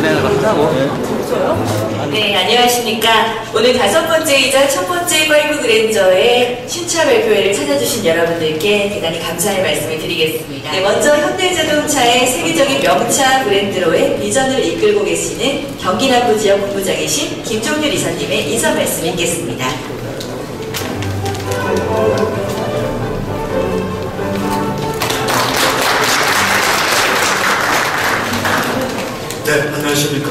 진행을 한다고. 네. 안녕하십니까. 오늘 다섯 번째이자 첫 번째 파이브 그랜저의 신차 발표회를 찾아주신 여러분들께 대단히 감사의 말씀을 드리겠습니다. 네, 먼저 현대자동차의 세계적인 명차 브랜드로의 비전을 이끌고 계시는 경기남부 지역 본부장이신 김종률 이사님의 인사 말씀 있겠습니다. 안녕하십니까.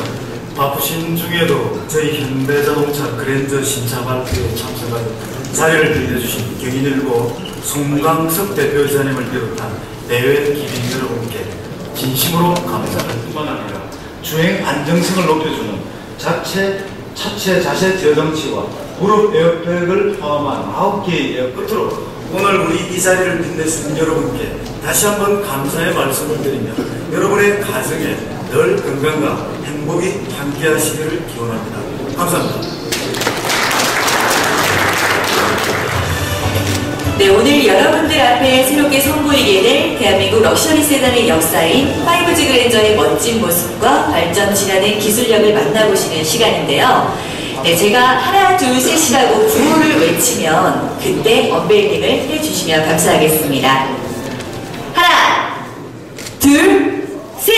바쁘신 중에도 저희 현대자동차 그랜저 신차 발표에 참석한 자리를 빌려주신 경인일보 송강석 대표이사님을 비롯한 대회 기빈 여러분께 진심으로 감사를 뿐만 아니라 주행 안정성을 높여주는 자체, 차체 자세 저정치와 무릎 에어백을 포함한 9개의 에어 끝으로 오늘 우리 이 자리를 빛내신 여러분께 다시 한번 감사의 말씀을 드리며 여러분의 가정에 늘 건강과 행복이 함께하시기를 기원합니다. 감사합니다. 네, 오늘 여러분들 앞에 새롭게 선보이게 될 대한민국 럭셔리 세단의 역사인 5G 그랜저의 멋진 모습과 발전 진화된 기술력을 만나보시는 시간인데요. 네, 제가 하나, 둘, 셋이라고 구호를 외치면 그때 언베일링을 해주시면 감사하겠습니다. 하나, 둘, 셋!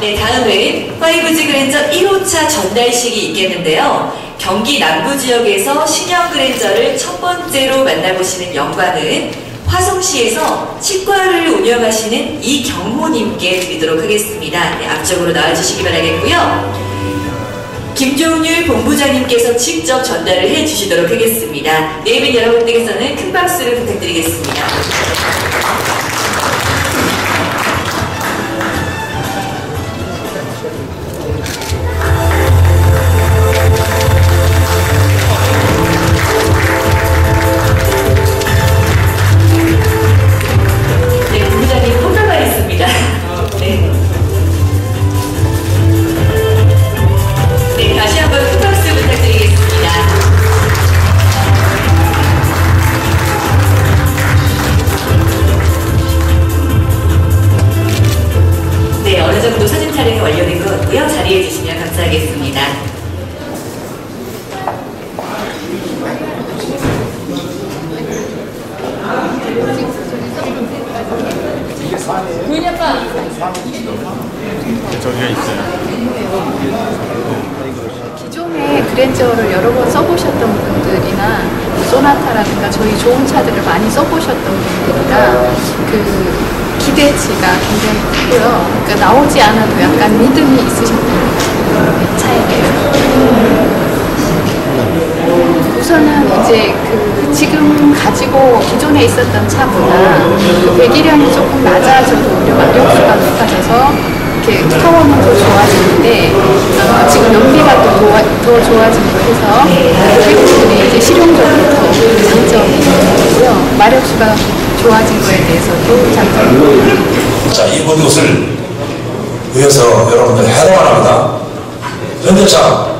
네, 다음은 5G 그랜저 1호차 전달식이 있겠는데요. 경기 남부 지역에서 신형 그랜저를 첫 번째로 만나보시는 영광은 화성시에서 치과를 운영하시는 이경호님께 드리도록 하겠습니다. 네, 앞쪽으로 나와주시기 바라겠고요. 김종률 본부장님께서 직접 전달을 해주시도록 하겠습니다. 네이밍 여러분들께서는 큰 박수를 부탁드리겠습니다. 촬영이 완료된 것 같고요. 자리해 주시면 감사하겠습니다. 저기가 있어요. 기존에 그랜저를 여러 번 써보셨던 분들이나 소나타라든가 저희 좋은 차들을 많이 써보셨던 분들이나 그 기대치가 굉장히 크고요. 그러니까 나오지 않아도 약간 믿음이 있으셨던 차이예요. 우선은 이제 그 지금 가지고 기존에 있었던 차보다 그 배기량이 조금 낮아져도 오히려 만족수가 높아져서 이렇게 타워는 더 좋아지는데 어, 지금 연비가 또 도와- 더 좋아지고 해서 고객분들이 이제 실용적으로 더 장점이 있고요. 마력수가 좋아진 거에 대해서도 있고 자, 이번 것을 위해서 여러분들 해동을 합니다. 현대차